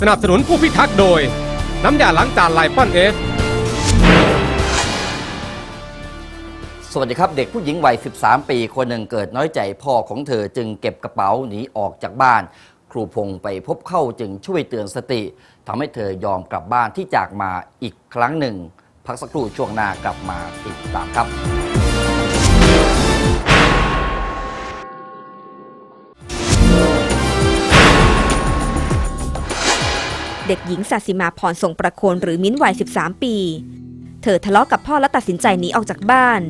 สนับสนุนผู้พิทักษ์โดย น้ำยาล้างจานไลปอนเอส สวัสดีครับ เด็กผู้หญิงวัย 13 ปี คนหนึ่งเกิดน้อยใจพ่อของเธอจึงเก็บกระเป๋าหนีออกจากบ้าน ครูพงไปพบเข้าจึงช่วยเตือนสติทำให้เธอยอมกลับบ้านที่จากมาอีกครั้งหนึ่ง พักสักครู่ช่วงหน้ากลับมาติดตามครับ เด็กหญิงศาสิมาพรทรงประโคนหรือมิ้นท์วัย 13 ปี เธอทะเลาะกับพ่อและตัดสินใจหนีออกจากบ้าน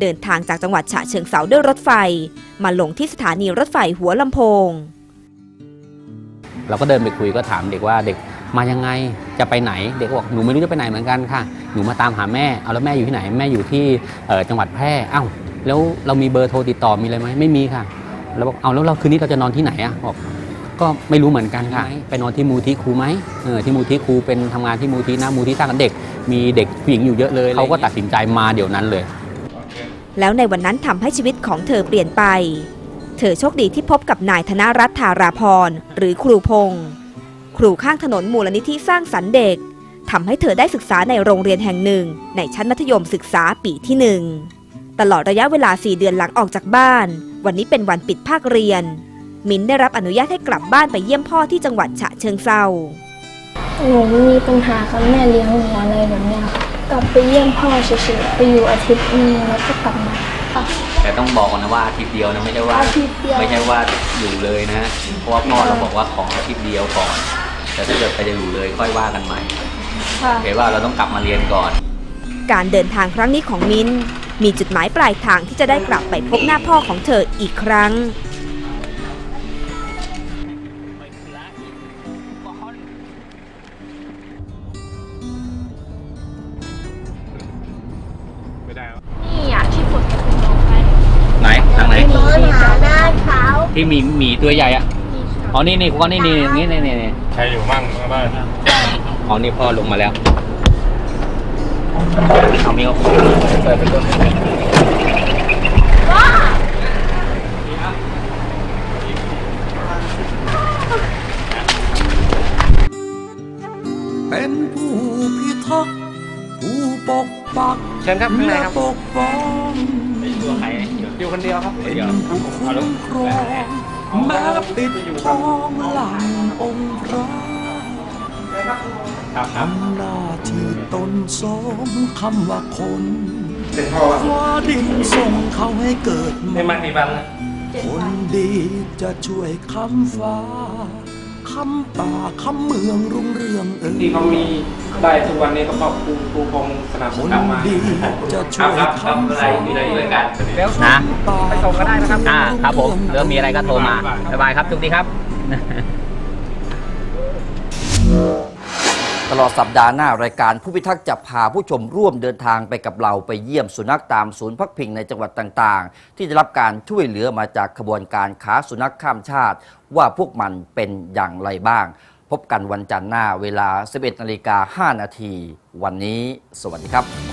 เดินทางจากจังหวัดฉะเชิงเซาด้วยรถไฟ มาลงที่สถานีรถไฟหัวลำโพง เราก็เดินไปคุยก็ถามเด็กว่าเด็กมายังไงจะไปไหน เด็กก็บอกหนูไม่รู้จะไปไหนเหมือนกันค่ะหนูมาตามหาแม่เอาแล้วแม่อยู่ที่ไหนแม่อยู่ที่จังหวัดแพร่อ้าวแล้วเรามีเบอร์โทรติดต่อมีอะไรไหมไม่มีค่ะแล้วบอกเอาแล้วเราคืนนี้เราจะนอนที่ไหนอะบอก ก็ไม่รู้เหมือนกันค่ะ ไปนอนที่มูลที่ครูไหมเออที่มูลที่ครูเป็นทำงานที่มูลที่หน้ามูลที่สร้างกับเด็ก มีเด็กผู้หญิงอยู่เยอะเลยเขาก็ตัดสินใจมาเดี๋ยวนั้นเลย แล้วในวันนั้นทำให้ชีวิตของเธอเปลี่ยนไป เธอโชคดีที่พบกับนายธนรัตน์ธาราพรหรือครูพงศ์ครูข้างถนนมูลนิธิสร้างสรรค์เด็กทำให้เธอได้ศึกษาในโรงเรียนแห่งหนึ่ง ในชั้นมัธยมศึกษาปีที่หนึ่งตลอดระยะเวลา 4 เดือนหลังออกจากบ้าน วันนี้เป็นวันปิดภาคเรียน มิ้นได้รับอนุญาตให้กลับบ้านไปเยี่ยมพ่อที่จังหวัดฉะเชิงเซาหนูมีปัญหากับแม่เลี้ยงหนูอะไรแบบเนี้ยค่ะกลับไปเยี่ยมพ่อเฉยๆไปอยู่อาทิตย์นึงแล้วก็กลับมาแต่ต้องบอกก่อนนะว่าอาทิตย์เดียวนะไม่ใช่ว่าอาทิตย์เดียว ไม่ใช่ว่าอยู่เลยนะเพราะว่าพ่อเราบอกว่าขออาทิตย์เดียวก่อนแต่ถ้าเกิดไปจะอยู่เลยค่อยว่ากันใหม่ค่ะ โอเคว่าเราต้องกลับมาเรียนก่อน การเดินทางครั้งนี้ของมิ้นมีจุดหมายปลายทางที่จะได้กลับไปพบหน้าพ่อของเธออีกครั้ง นี่อยากที่ฝนจะตกไปไหนทางไหนมองหาด้านเขาที่มีหมีตัวใหญ่อะอ๋อนี่นี่พ่อนี่นี่นี่นี่นี่นี่ใครอยู่มั่งบ้านอ๋อนี่พ่อลงมาแล้วเอามีเอาเปิดเป็นต้นเป็นผู้พิทักษ์ผู้ ปกปักเชิญครับข้างในครับและปกป้องตัวใครอยู่คนเดียวครับเป็นผู้คุ้มครองแม้ปิดทองหลังองค์พระครับครับทำหน้าที่ตนสมคำว่าคนฟ้าดินส่งเขาให้เกิดไม่มันมีบังคนดีจะช่วยคำฟ้าคำป่าคำเมืองรุ่งเรืองเอ่ยที่เขามี ได้ทุกวันนี้ก็เพราะครูครูพงษ์สนับสคนุนนมาดีจะช่วยครับครับคำอะไรฟ้ามีอะไรด้วยกันนะไปส่งก็ได้นะครับอ่าครับผมเริ่มมีอะไรก็โทรมาบ๊ายบายครับทุกทีครับ ตลอดสัปดาห์หน้ารายการผู้พิทักษ์จะพาผู้ชมร่วมเดินทางไปกับเราไปเยี่ยมสุนัขตามศูนย์พักพิงในจังหวัดต่างๆ ที่ได้รับการช่วยเหลือมาจากขบวนการค้าสุนัขข้ามชาติ ว่าพวกมันเป็นอย่างไรบ้าง พบกันวันจันทร์หน้าเวลา 11นาฬิกา5นาที วันนี้ สวัสดีครับ